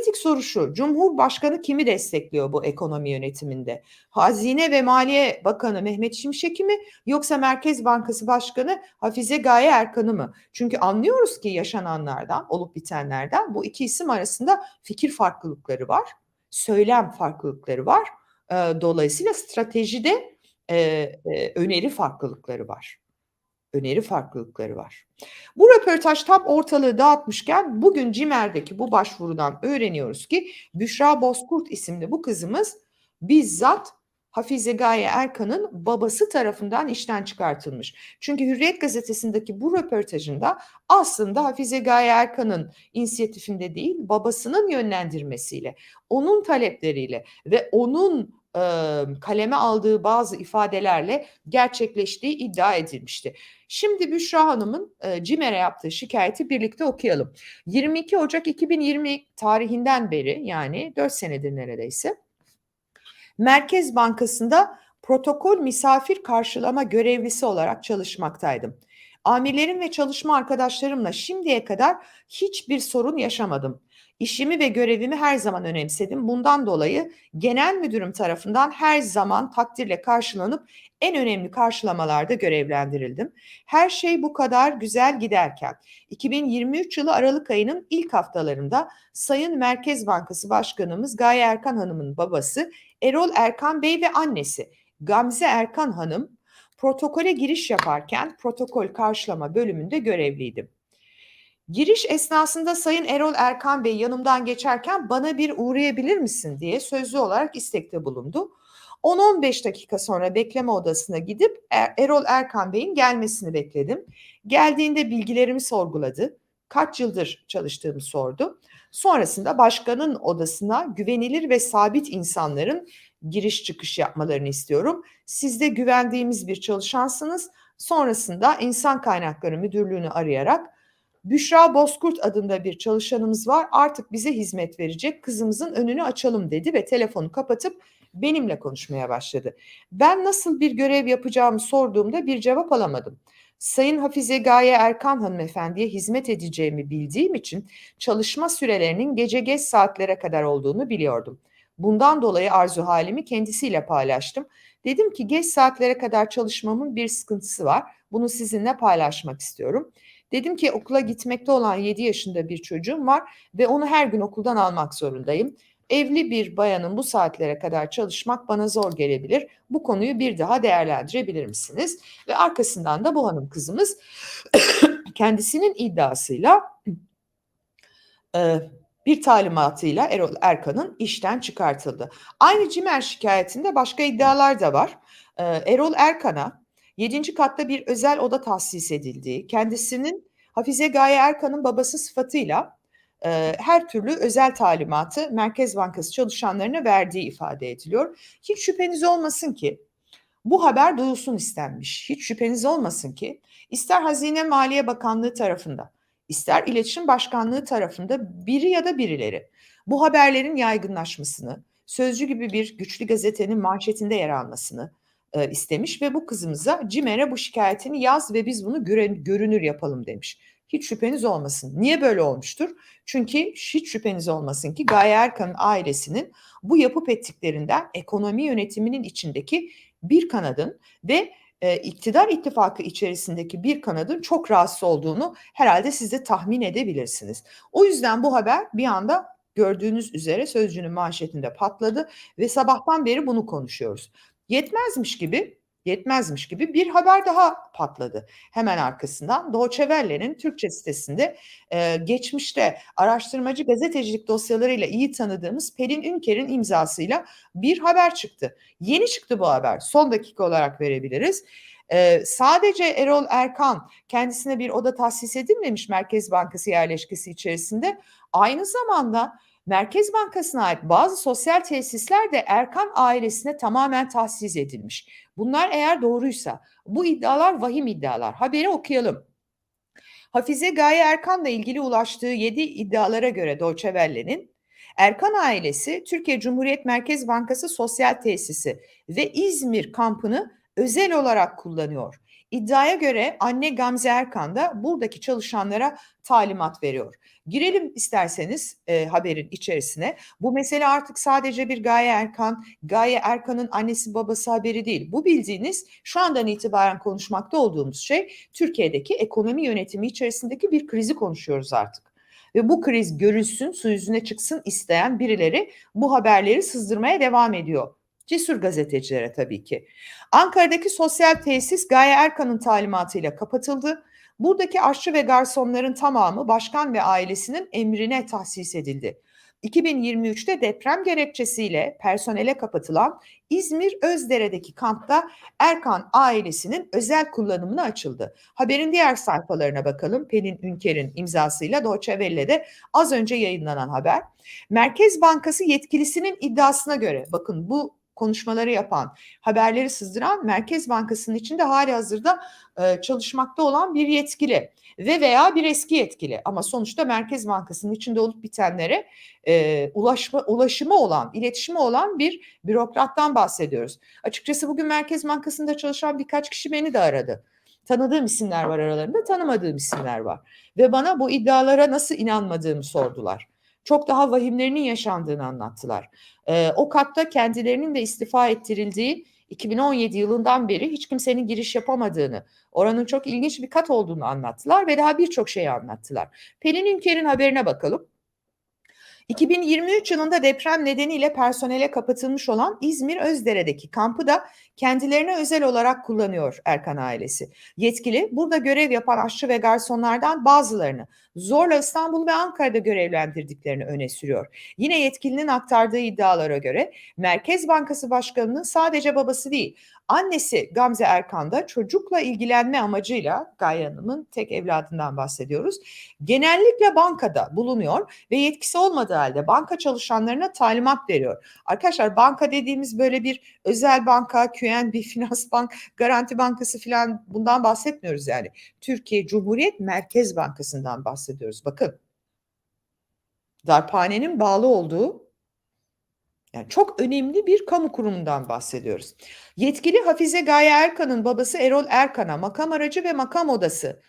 Kritik soru şu, Cumhurbaşkanı kimi destekliyor bu ekonomi yönetiminde? Hazine ve Maliye Bakanı Mehmet Şimşek'i mi yoksa Merkez Bankası Başkanı Hafize Gaye Erkan'ı mı? Çünkü anlıyoruz ki yaşananlardan, olup bitenlerden bu iki isim arasında fikir farklılıkları var, söylem farklılıkları var. Dolayısıyla stratejide öneri farklılıkları var öneri farklılıkları var. Bu röportaj tam ortalığı dağıtmışken bugün CİMER'deki bu başvurudan öğreniyoruz ki Büşra Bozkurt isimli bu kızımız bizzat Hafize Gaye Erkan'ın babası tarafından işten çıkartılmış. Çünkü Hürriyet gazetesindeki bu röportajında aslında Hafize Gaye Erkan'ın inisiyatifinde değil babasının yönlendirmesiyle, onun talepleriyle ve onun e, kaleme aldığı bazı ifadelerle gerçekleştiği iddia edilmişti. Şimdi Büşra Hanım'ın e, CİMER'e yaptığı şikayeti birlikte okuyalım. 22 Ocak 2020 tarihinden beri yani 4 senedir neredeyse Merkez Bankası'nda protokol misafir karşılama görevlisi olarak çalışmaktaydım. Amirlerim ve çalışma arkadaşlarımla şimdiye kadar hiçbir sorun yaşamadım. İşimi ve görevimi her zaman önemsedim. Bundan dolayı genel müdürüm tarafından her zaman takdirle karşılanıp en önemli karşılamalarda görevlendirildim. Her şey bu kadar güzel giderken 2023 yılı Aralık ayının ilk haftalarında Sayın Merkez Bankası Başkanımız Gaye Erkan Hanım'ın babası Erol Erkan Bey ve annesi Gamze Erkan Hanım protokole giriş yaparken protokol karşılama bölümünde görevliydim. Giriş esnasında Sayın Erol Erkan Bey yanımdan geçerken bana bir uğrayabilir misin diye sözlü olarak istekte bulundu. 10-15 dakika sonra bekleme odasına gidip er, Erol Erkan Bey'in gelmesini bekledim. Geldiğinde bilgilerimi sorguladı. Kaç yıldır çalıştığımı sordu. Sonrasında başkanın odasına güvenilir ve sabit insanların giriş çıkış yapmalarını istiyorum. Siz de güvendiğimiz bir çalışansınız. Sonrasında insan kaynakları müdürlüğünü arayarak Büşra Bozkurt adında bir çalışanımız var. Artık bize hizmet verecek. Kızımızın önünü açalım dedi ve telefonu kapatıp benimle konuşmaya başladı. Ben nasıl bir görev yapacağımı sorduğumda bir cevap alamadım. Sayın Hafize Gaye Erkan hanımefendiye hizmet edeceğimi bildiğim için çalışma sürelerinin gece geç saatlere kadar olduğunu biliyordum. Bundan dolayı arzu halimi kendisiyle paylaştım. Dedim ki geç saatlere kadar çalışmamın bir sıkıntısı var. Bunu sizinle paylaşmak istiyorum. Dedim ki okula gitmekte olan 7 yaşında bir çocuğum var ve onu her gün okuldan almak zorundayım. Evli bir bayanın bu saatlere kadar çalışmak bana zor gelebilir. Bu konuyu bir daha değerlendirebilir misiniz? Ve arkasından da bu hanım kızımız kendisinin iddiasıyla bir talimatıyla Erol Erkan'ın işten çıkartıldı. Aynı Cimer şikayetinde başka iddialar da var. E, Erol Erkan'a 7. katta bir özel oda tahsis edildiği, kendisinin Hafize Gaye Erkan'ın babası sıfatıyla e, her türlü özel talimatı Merkez Bankası çalışanlarına verdiği ifade ediliyor. Hiç şüpheniz olmasın ki bu haber duyulsun istenmiş. Hiç şüpheniz olmasın ki ister Hazine Maliye Bakanlığı tarafında, ister İletişim Başkanlığı tarafında biri ya da birileri bu haberlerin yaygınlaşmasını, Sözcü gibi bir güçlü gazetenin manşetinde yer almasını, e, istemiş ve bu kızımıza CİMER'e bu şikayetini yaz ve biz bunu göre, görünür yapalım demiş. Hiç şüpheniz olmasın. Niye böyle olmuştur? Çünkü hiç şüpheniz olmasın ki Gaye Erkan'ın ailesinin bu yapıp ettiklerinden ekonomi yönetiminin içindeki bir kanadın ve e, iktidar ittifakı içerisindeki bir kanadın çok rahatsız olduğunu herhalde siz de tahmin edebilirsiniz. O yüzden bu haber bir anda gördüğünüz üzere Sözcü'nün manşetinde patladı ve sabahtan beri bunu konuşuyoruz. Yetmezmiş gibi yetmezmiş gibi bir haber daha patladı. Hemen arkasından Deutsche Türkçe sitesinde e, geçmişte araştırmacı gazetecilik dosyalarıyla iyi tanıdığımız Pelin Ünker'in imzasıyla bir haber çıktı. Yeni çıktı bu haber. Son dakika olarak verebiliriz. Ee, sadece Erol Erkan kendisine bir oda tahsis edilmemiş Merkez Bankası yerleşkesi içerisinde aynı zamanda Merkez Bankası'na ait bazı sosyal tesisler de Erkan ailesine tamamen tahsis edilmiş. Bunlar eğer doğruysa bu iddialar vahim iddialar. Haberi okuyalım. Hafize Gaye Erkan'la ilgili ulaştığı 7 iddialara göre Deutsche Welle'nin Erkan ailesi Türkiye Cumhuriyet Merkez Bankası Sosyal Tesisi ve İzmir kampını özel olarak kullanıyor. İddiaya göre anne Gamze Erkan da buradaki çalışanlara talimat veriyor. Girelim isterseniz e, haberin içerisine. Bu mesele artık sadece bir Gaye Erkan, Gaye Erkan'ın annesi babası haberi değil. Bu bildiğiniz şu andan itibaren konuşmakta olduğumuz şey Türkiye'deki ekonomi yönetimi içerisindeki bir krizi konuşuyoruz artık. Ve bu kriz görülsün, su yüzüne çıksın isteyen birileri bu haberleri sızdırmaya devam ediyor. Cesur gazetecilere tabii ki. Ankara'daki sosyal tesis Gaye Erkan'ın talimatıyla kapatıldı. Buradaki aşçı ve garsonların tamamı başkan ve ailesinin emrine tahsis edildi. 2023'te deprem gerekçesiyle personele kapatılan İzmir Özdere'deki kampta Erkan ailesinin özel kullanımına açıldı. Haberin diğer sayfalarına bakalım. Pelin Ünker'in imzasıyla Deutsche Welle'de az önce yayınlanan haber. Merkez Bankası yetkilisinin iddiasına göre bakın bu konuşmaları yapan, haberleri sızdıran Merkez Bankası'nın içinde hali hazırda e, çalışmakta olan bir yetkili ve veya bir eski yetkili ama sonuçta Merkez Bankası'nın içinde olup bitenlere e, ulaşma, ulaşımı olan, iletişimi olan bir bürokrattan bahsediyoruz. Açıkçası bugün Merkez Bankası'nda çalışan birkaç kişi beni de aradı. Tanıdığım isimler var aralarında, tanımadığım isimler var. Ve bana bu iddialara nasıl inanmadığımı sordular. Çok daha vahimlerinin yaşandığını anlattılar. Ee, o katta kendilerinin de istifa ettirildiği 2017 yılından beri hiç kimsenin giriş yapamadığını, oranın çok ilginç bir kat olduğunu anlattılar ve daha birçok şeyi anlattılar. Pelin Ünker'in haberine bakalım. 2023 yılında deprem nedeniyle personele kapatılmış olan İzmir Özdere'deki kampı da kendilerine özel olarak kullanıyor Erkan ailesi. Yetkili burada görev yapan aşçı ve garsonlardan bazılarını zorla İstanbul ve Ankara'da görevlendirdiklerini öne sürüyor. Yine yetkilinin aktardığı iddialara göre Merkez Bankası Başkanı'nın sadece babası değil, annesi Gamze Erkan da çocukla ilgilenme amacıyla Gaye Hanım'ın tek evladından bahsediyoruz. Genellikle bankada bulunuyor ve yetkisi olmadığı halde banka çalışanlarına talimat veriyor. Arkadaşlar banka dediğimiz böyle bir özel banka, QNB, Finans Bank, Garanti Bankası falan bundan bahsetmiyoruz yani. Türkiye Cumhuriyet Merkez Bankası'ndan bahsediyoruz. Bakın darphanenin bağlı olduğu yani çok önemli bir kamu kurumundan bahsediyoruz. Yetkili Hafize Gaye Erkan'ın babası Erol Erkan'a makam aracı ve makam odası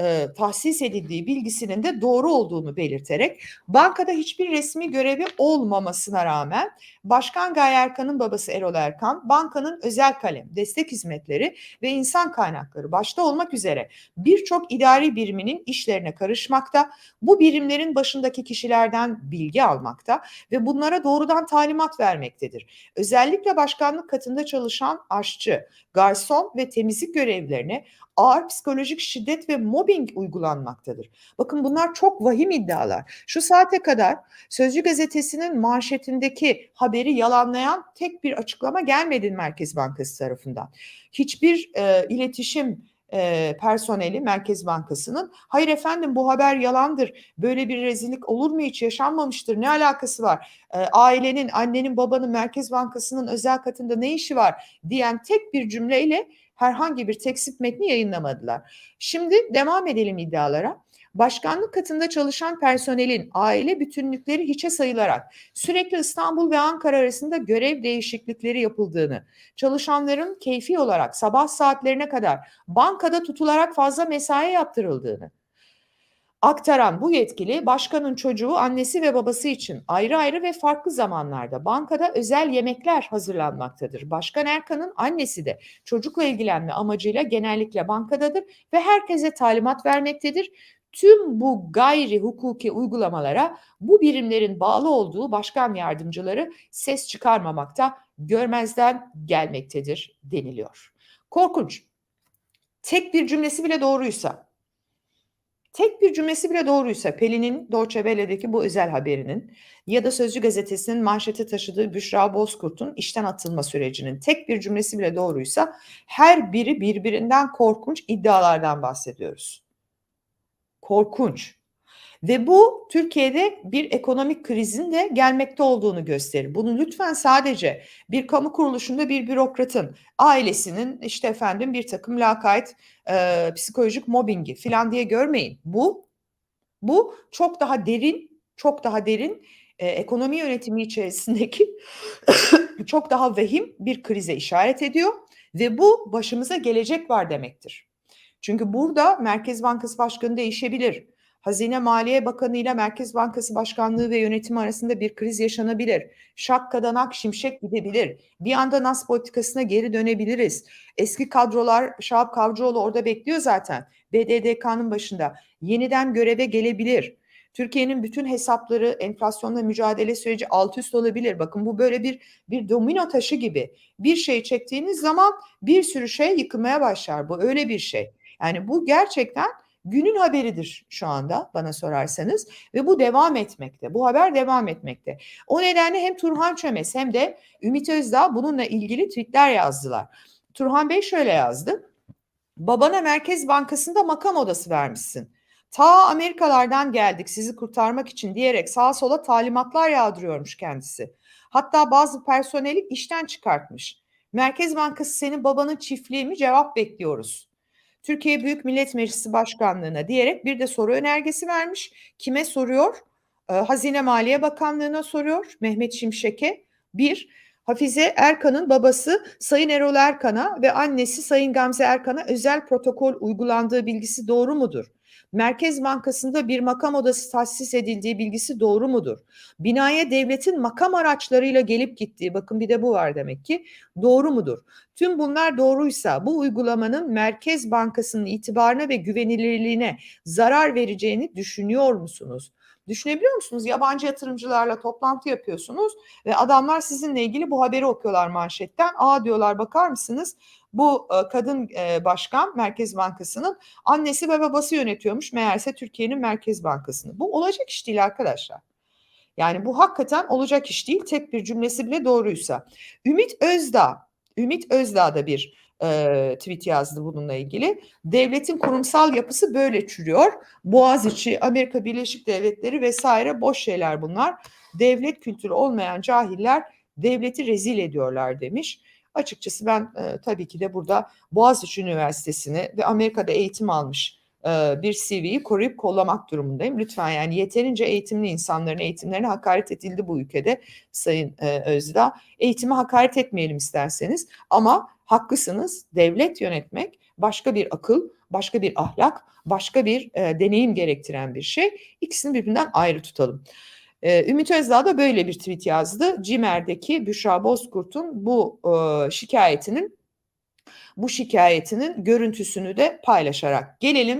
e, tahsis edildiği bilgisinin de doğru olduğunu belirterek bankada hiçbir resmi görevi olmamasına rağmen Başkan Gaye Erkan'ın babası Erol Erkan bankanın özel kalem, destek hizmetleri ve insan kaynakları başta olmak üzere birçok idari biriminin işlerine karışmakta, bu birimlerin başındaki kişilerden bilgi almakta ve bunlara doğrudan talimat vermektedir. Özellikle başkanlık katında çalışan aşçı, garson ve temizlik görevlilerine ağır psikolojik şiddet ve mobbing uygulanmaktadır. Bakın bunlar çok vahim iddialar. Şu saate kadar Sözcü gazetesinin manşetindeki haberi yalanlayan tek bir açıklama gelmedi Merkez Bankası tarafından. Hiçbir e, iletişim e, personeli Merkez Bankası'nın. Hayır efendim bu haber yalandır. Böyle bir rezillik olur mu hiç? Yaşanmamıştır. Ne alakası var? E, ailenin annenin babanın Merkez Bankası'nın özel katında ne işi var diyen tek bir cümleyle herhangi bir teksip metni yayınlamadılar. Şimdi devam edelim iddialara. Başkanlık katında çalışan personelin aile bütünlükleri hiçe sayılarak sürekli İstanbul ve Ankara arasında görev değişiklikleri yapıldığını, çalışanların keyfi olarak sabah saatlerine kadar bankada tutularak fazla mesai yaptırıldığını, aktaran bu yetkili başkanın çocuğu annesi ve babası için ayrı ayrı ve farklı zamanlarda bankada özel yemekler hazırlanmaktadır. Başkan Erkan'ın annesi de çocukla ilgilenme amacıyla genellikle bankadadır ve herkese talimat vermektedir. Tüm bu gayri hukuki uygulamalara bu birimlerin bağlı olduğu başkan yardımcıları ses çıkarmamakta, görmezden gelmektedir deniliyor. Korkunç. Tek bir cümlesi bile doğruysa, tek bir cümlesi bile doğruysa Pelin'in Deutsche Welle'deki bu özel haberinin ya da Sözcü gazetesinin manşete taşıdığı Büşra Bozkurt'un işten atılma sürecinin tek bir cümlesi bile doğruysa her biri birbirinden korkunç iddialardan bahsediyoruz korkunç. Ve bu Türkiye'de bir ekonomik krizin de gelmekte olduğunu gösterir. Bunu lütfen sadece bir kamu kuruluşunda bir bürokratın ailesinin işte efendim bir takım lakayt e, psikolojik mobbingi falan diye görmeyin. Bu bu çok daha derin, çok daha derin e, ekonomi yönetimi içerisindeki çok daha vehim bir krize işaret ediyor ve bu başımıza gelecek var demektir. Çünkü burada Merkez Bankası Başkanı değişebilir. Hazine Maliye Bakanı ile Merkez Bankası Başkanlığı ve yönetimi arasında bir kriz yaşanabilir. Şakkadan ak şimşek gidebilir. Bir anda nas politikasına geri dönebiliriz. Eski kadrolar Şahap Kavcıoğlu orada bekliyor zaten. BDDK'nın başında. Yeniden göreve gelebilir. Türkiye'nin bütün hesapları enflasyonla mücadele süreci alt üst olabilir. Bakın bu böyle bir bir domino taşı gibi. Bir şey çektiğiniz zaman bir sürü şey yıkılmaya başlar. Bu öyle bir şey. Yani bu gerçekten günün haberidir şu anda bana sorarsanız ve bu devam etmekte. Bu haber devam etmekte. O nedenle hem Turhan Çömez hem de Ümit Özdağ bununla ilgili tweetler yazdılar. Turhan Bey şöyle yazdı. Babana Merkez Bankası'nda makam odası vermişsin. Ta Amerikalardan geldik sizi kurtarmak için diyerek sağa sola talimatlar yağdırıyormuş kendisi. Hatta bazı personeli işten çıkartmış. Merkez Bankası senin babanın çiftliği mi cevap bekliyoruz. Türkiye Büyük Millet Meclisi Başkanlığı'na diyerek bir de soru önergesi vermiş. Kime soruyor? Ee, Hazine Maliye Bakanlığı'na soruyor Mehmet Şimşek'e. Bir, Hafize Erkan'ın babası Sayın Erol Erkan'a ve annesi Sayın Gamze Erkan'a özel protokol uygulandığı bilgisi doğru mudur? Merkez Bankası'nda bir makam odası tahsis edildiği bilgisi doğru mudur? Binaya devletin makam araçlarıyla gelip gittiği, bakın bir de bu var demek ki, doğru mudur? Tüm bunlar doğruysa bu uygulamanın Merkez Bankası'nın itibarına ve güvenilirliğine zarar vereceğini düşünüyor musunuz? Düşünebiliyor musunuz? Yabancı yatırımcılarla toplantı yapıyorsunuz ve adamlar sizinle ilgili bu haberi okuyorlar manşetten. Aa diyorlar bakar mısınız? Bu e, kadın e, başkan Merkez Bankası'nın annesi ve babası yönetiyormuş meğerse Türkiye'nin Merkez Bankası'nı. Bu olacak iş değil arkadaşlar. Yani bu hakikaten olacak iş değil. Tek bir cümlesi bile doğruysa. Ümit Özdağ, Ümit Özdağ da bir e, tweet yazdı bununla ilgili. Devletin kurumsal yapısı böyle çürüyor. Boğaziçi, Amerika Birleşik Devletleri vesaire boş şeyler bunlar. Devlet kültürü olmayan cahiller devleti rezil ediyorlar demiş. Açıkçası ben e, tabii ki de burada Boğaziçi Üniversitesi'ni ve Amerika'da eğitim almış e, bir CV'yi koruyup kollamak durumundayım. Lütfen yani yeterince eğitimli insanların eğitimlerine hakaret edildi bu ülkede Sayın e, Özdağ. Eğitime hakaret etmeyelim isterseniz ama haklısınız devlet yönetmek başka bir akıl, başka bir ahlak, başka bir e, deneyim gerektiren bir şey. İkisini birbirinden ayrı tutalım. Ee, Ümit Özdağ da böyle bir tweet yazdı. CİMER'deki Büşra Bozkurt'un bu e, şikayetinin bu şikayetinin görüntüsünü de paylaşarak gelelim